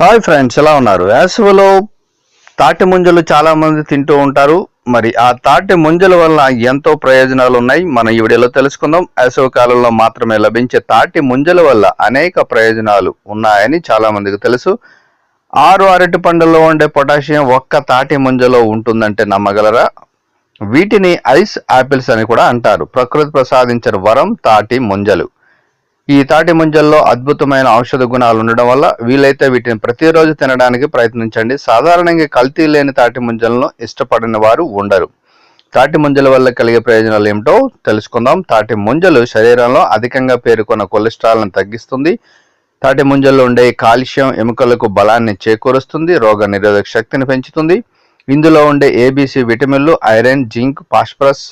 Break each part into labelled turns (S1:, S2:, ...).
S1: Hi friends ఎలా ఉన్నారు? వేసవిలో తాటి ముంజలు చాలా మంది తింటూ ఉంటారు. మరి ఆ తాటి ముంజల వల్ల ఎంతో ప్రయోజనాలు ఉన్నాయి. మన ఈ వీడియోలో తెలుసుకుందాం. వేసవి కాలంలో మాత్రమే లభించే తాటి ముంజల వల్ల అనేక ప్రయోజనాలు ఉన్నాయని చాలా మందికి తెలుసు. ఆరు అరటి పండుల్లో ఉండే పొటాషియం ఒక్క తాటి ముంజలో ఉంటుందంటే నమ్మగలరా? వీటిని ఐస్ ఆపిల్స్ అని కూడా అంటారు. ప్రకృతి ప్రసాదించిన వరం తాటి ముంజలు. ఈ తాటి ముంజల్లో అద్భుతమైన ఔషధ గుణాలు ఉండడం వల్ల వీలైతే వీటిని ప్రతిరోజు తినడానికి ప్రయత్నించండి. సాధారణంగా కల్తీ లేని తాటి ముంజలను ఇష్టపడిన వారు ఉండరు. తాటి ముంజల వల్ల కలిగే ప్రయోజనాలు ఏమిటో తెలుసుకుందాం. తాటి ముంజలు శరీరంలో అధికంగా పేరుకున్న కొలెస్ట్రాల్ను తగ్గిస్తుంది. తాటి ముంజల్లో ఉండే కాల్షియం ఎముకలకు బలాన్ని చేకూరుస్తుంది రోగ నిరోధక శక్తిని పెంచుతుంది. ఇందులో ఉండే ఏబీసీ విటమిన్లు ఐరన్ జింక్ ఫాస్ఫరస్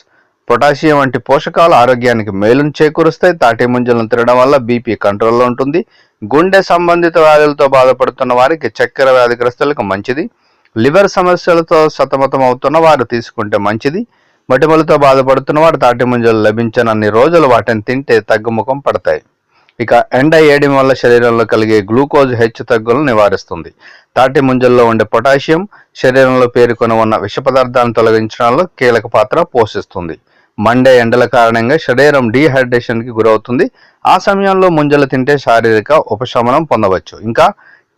S1: పొటాషియం వంటి పోషకాలు ఆరోగ్యానికి మేలును చేకూరుస్తాయి. తాటి ముంజలను తినడం వల్ల బీపీ కంట్రోల్లో ఉంటుంది. గుండె సంబంధిత వ్యాధులతో బాధపడుతున్న వారికి చక్కెర వ్యాధిగ్రస్తులకు మంచిది. లివర్ సమస్యలతో సతమతం అవుతున్న వారు తీసుకుంటే మంచిది. మటిమలతో బాధపడుతున్న వారు తాటి ముంజలు లభించనన్ని రోజులు వాటిని తింటే తగ్గుముఖం పడతాయి. ఇక ఎండ ఏయడం వల్ల శరీరంలో కలిగే గ్లూకోజ్ హెచ్చు తగ్గులను నివారిస్తుంది. తాటి ముంజల్లో ఉండే పొటాషియం శరీరంలో పేరుకొని ఉన్న విష పదార్థాలను తొలగించడంలో కీలక పాత్ర పోషిస్తుంది. మండే ఎండల కారణంగా శరీరం డీహైడ్రేషన్కి గురవుతుంది. ఆ సమయంలో ముంజలు తింటే శారీరక ఉపశమనం పొందవచ్చు. ఇంకా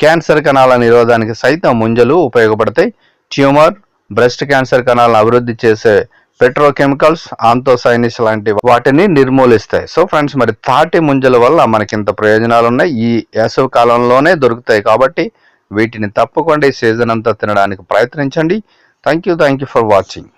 S1: క్యాన్సర్ కణాల నిరోధానికి సైతం ముంజలు ఉపయోగపడతాయి. ట్యూమర్ బ్రెస్ట్ క్యాన్సర్ కణాలను అభివృద్ధి చేసే పెట్రోకెమికల్స్ ఆంతోసైనిస్ లాంటి వాటిని నిర్మూలిస్తాయి. సో ఫ్రెండ్స్ మరి తాటి ముంజల వల్ల మనకి ఇంత ప్రయోజనాలు ఉన్నాయి ఈ వేసవి కాలంలోనే దొరుకుతాయి కాబట్టి వీటిని తప్పకుండా ఈ సీజన్ అంతా తినడానికి ప్రయత్నించండి. Thank you thank you for watching